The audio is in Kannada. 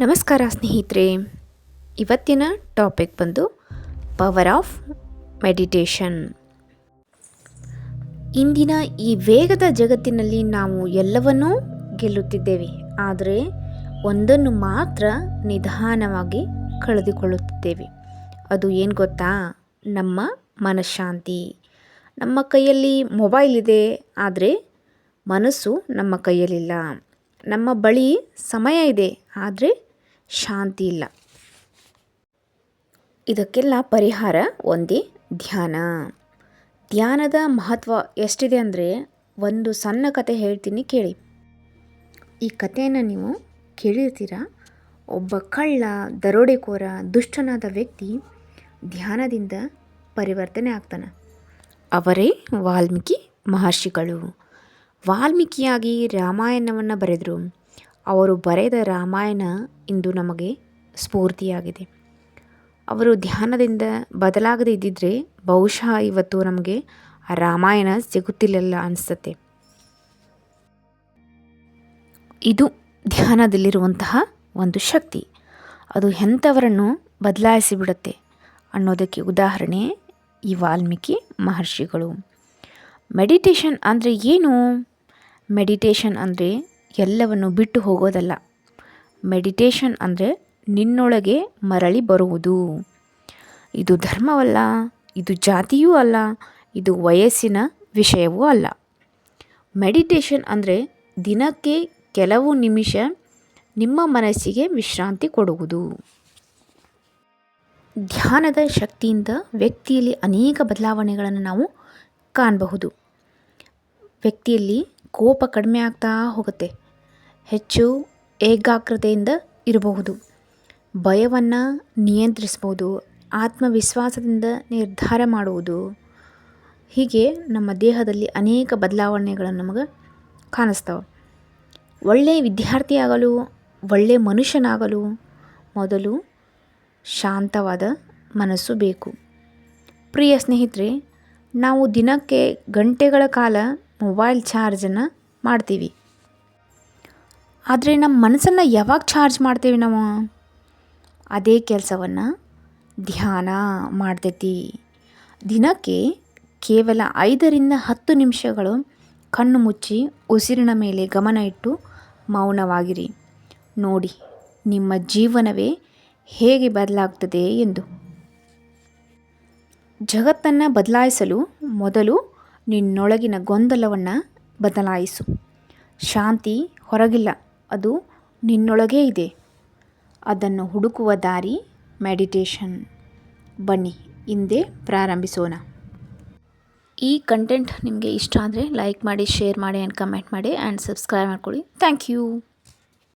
ನಮಸ್ಕಾರ ಸ್ನೇಹಿತರೆ. ಇವತ್ತಿನ ಟಾಪಿಕ್ ಬಂದು ಪವರ್ ಆಫ್ ಮೆಡಿಟೇಷನ್. ಇಂದಿನ ಈ ವೇಗದ ಜಗತ್ತಿನಲ್ಲಿ ನಾವು ಎಲ್ಲವನ್ನೂ ಗೆಲ್ಲುತ್ತಿದ್ದೇವೆ. ಆದರೆ ಒಂದನ್ನು ಮಾತ್ರ ನಿಧಾನವಾಗಿ ಕಳೆದುಕೊಳ್ಳುತ್ತಿದ್ದೇವೆ. ಅದು ಏನು ಗೊತ್ತಾ? ನಮ್ಮ ಮನಃಶಾಂತಿ. ನಮ್ಮ ಕೈಯಲ್ಲಿ ಮೊಬೈಲ್ ಇದೆ, ಆದರೆ ಮನಸ್ಸು ನಮ್ಮ ಕೈಯಲ್ಲಿಲ್ಲ. ನಮ್ಮ ಬಳಿ ಸಮಯ ಇದೆ, ಆದರೆ ಶಾಂತಿ ಇಲ್ಲ. ಇದಕ್ಕೆಲ್ಲ ಪರಿಹಾರ ಒಂದೇ ಧ್ಯಾನ. ಧ್ಯಾನದ ಮಹತ್ವ ಎಷ್ಟಿದೆ ಅಂದರೆ ಒಂದು ಸಣ್ಣ ಕತೆ ಹೇಳ್ತೀನಿ ಕೇಳಿ. ಈ ಕಥೆಯನ್ನು ನೀವು ಕೇಳಿರ್ತೀರ? ಒಬ್ಬ ಕಳ್ಳ, ದರೋಡೆಕೋರ, ದುಷ್ಟನಾದ ವ್ಯಕ್ತಿ ಧ್ಯಾನದಿಂದ ಪರಿವರ್ತನೆ ಆಗ್ತಾನೆ. ಅವರೇ ವಾಲ್ಮೀಕಿ ಮಹರ್ಷಿಗಳು. ವಾಲ್ಮೀಕಿಯಾಗಿ ರಾಮಾಯಣವನ್ನು ಬರೆದರು. ಅವರು ಬರೆದ ರಾಮಾಯಣ ಇಂದು ನಮಗೆ ಸ್ಫೂರ್ತಿಯಾಗಿದೆ. ಅವರು ಧ್ಯಾನದಿಂದ ಬದಲಾಗದೆ ಇದ್ದಿದ್ದರೆ ಬಹುಶಃ ಇವತ್ತು ನಮಗೆ ಆ ರಾಮಾಯಣ ಸಿಗುತ್ತಿಲ್ಲ ಅನಿಸುತ್ತೆ. ಇದು ಧ್ಯಾನದಲ್ಲಿರುವಂತಹ ಒಂದು ಶಕ್ತಿ. ಅದು ಎಂಥವರನ್ನು ಬದಲಾಯಿಸಿಬಿಡುತ್ತೆ ಅನ್ನೋದಕ್ಕೆ ಉದಾಹರಣೆ ಈ ವಾಲ್ಮೀಕಿ ಮಹರ್ಷಿಗಳು. ಮೆಡಿಟೇಷನ್ ಅಂದರೆ ಏನು? ಮೆಡಿಟೇಷನ್ ಅಂದರೆ ಎಲ್ಲವನ್ನು ಬಿಟ್ಟು ಹೋಗೋದಲ್ಲ. ಮೆಡಿಟೇಷನ್ ಅಂದರೆ ನಿನ್ನೊಳಗೆ ಮರಳಿ ಬರುವುದು. ಇದು ಧರ್ಮವಲ್ಲ, ಇದು ಜಾತಿಯೂ ಅಲ್ಲ, ಇದು ವಯಸ್ಸಿನ ವಿಷಯವೂ ಅಲ್ಲ. ಮೆಡಿಟೇಷನ್ ಅಂದರೆ ದಿನಕ್ಕೆ ಕೆಲವು ನಿಮಿಷ ನಿಮ್ಮ ಮನಸ್ಸಿಗೆ ವಿಶ್ರಾಂತಿ ಕೊಡುವುದು. ಧ್ಯಾನದ ಶಕ್ತಿಯಿಂದ ವ್ಯಕ್ತಿಯಲ್ಲಿ ಅನೇಕ ಬದಲಾವಣೆಗಳನ್ನು ನಾವು ಕಾಣಬಹುದು. ವ್ಯಕ್ತಿಯಲ್ಲಿ ಕೋಪ ಕಡಿಮೆ ಆಗ್ತಾ ಹೋಗುತ್ತೆ. ಹೆಚ್ಚು ಏಕಾಗ್ರತೆಯಿಂದ ಇರಬಹುದು. ಭಯವನ್ನು ನಿಯಂತ್ರಿಸ್ಬೋದು ಆತ್ಮವಿಶ್ವಾಸದಿಂದ ನಿರ್ಧಾರ ಮಾಡುವುದು. ಹೀಗೆ ನಮ್ಮ ದೇಹದಲ್ಲಿ ಅನೇಕ ಬದಲಾವಣೆಗಳನ್ನು ನಮಗೆ ಕಾಣಿಸ್ತಾವೆ. ಒಳ್ಳೆಯ ವಿದ್ಯಾರ್ಥಿಯಾಗಲು ಒಳ್ಳೆಯ ಮನುಷ್ಯನಾಗಲು ಮೊದಲು ಶಾಂತವಾದ ಮನಸ್ಸು ಬೇಕು. ಪ್ರಿಯ ಸ್ನೇಹಿತರೆ, ನಾವು ದಿನಕ್ಕೆ ಗಂಟೆಗಳ ಕಾಲ ಮೊಬೈಲ್ ಚಾರ್ಜನ್ನು ಮಾಡ್ತೀವಿ. ಆದರೆ ನಮ್ಮ ಮನಸ್ಸನ್ನು ಯಾವಾಗ ಚಾರ್ಜ್ ಮಾಡ್ತೇವೆ ನಾವು? ಅದೇ ಕೆಲಸವನ್ನು ಧ್ಯಾನ ಮಾಡ್ತೈತಿ. ದಿನಕ್ಕೆ ಕೇವಲ ಐದರಿಂದ ಹತ್ತು ನಿಮಿಷಗಳು ಕಣ್ಣು ಮುಚ್ಚಿ ಉಸಿರಿನ ಮೇಲೆ ಗಮನ ಇಟ್ಟು ಮೌನವಾಗಿರಿ. ನೋಡಿ, ನಿಮ್ಮ ಜೀವನವೇ ಹೇಗೆ ಬದಲಾಗ್ತದೆ ಎಂದು. ಜಗತ್ತನ್ನು ಬದಲಾಯಿಸಲು ಮೊದಲು ನಿನ್ನೊಳಗಿನ ಗೊಂದಲವನ್ನು ಬದಲಾಯಿಸು. ಶಾಂತಿ ಹೊರಗಿಲ್ಲ. ಅದು ನಿನ್ನೊಳಗೇ ಇದೆ. ಅದನ್ನು ಹುಡುಕುವ ದಾರಿ ಮೆಡಿಟೇಷನ್. ಬನ್ನಿ, ಹಿಂದೆ ಪ್ರಾರಂಭಿಸೋಣ. ಈ ಕಂಟೆಂಟ್ ನಿಮಗೆ ಇಷ್ಟ ಆದರೆ ಲೈಕ್ ಮಾಡಿ, ಶೇರ್ ಮಾಡಿ, ಆ್ಯಂಡ್ ಕಮೆಂಟ್ ಮಾಡಿ, ಆ್ಯಂಡ್ ಸಬ್ಸ್ಕ್ರೈಬ್ ಮಾಡ್ಕೊಳ್ಳಿ. Thank you.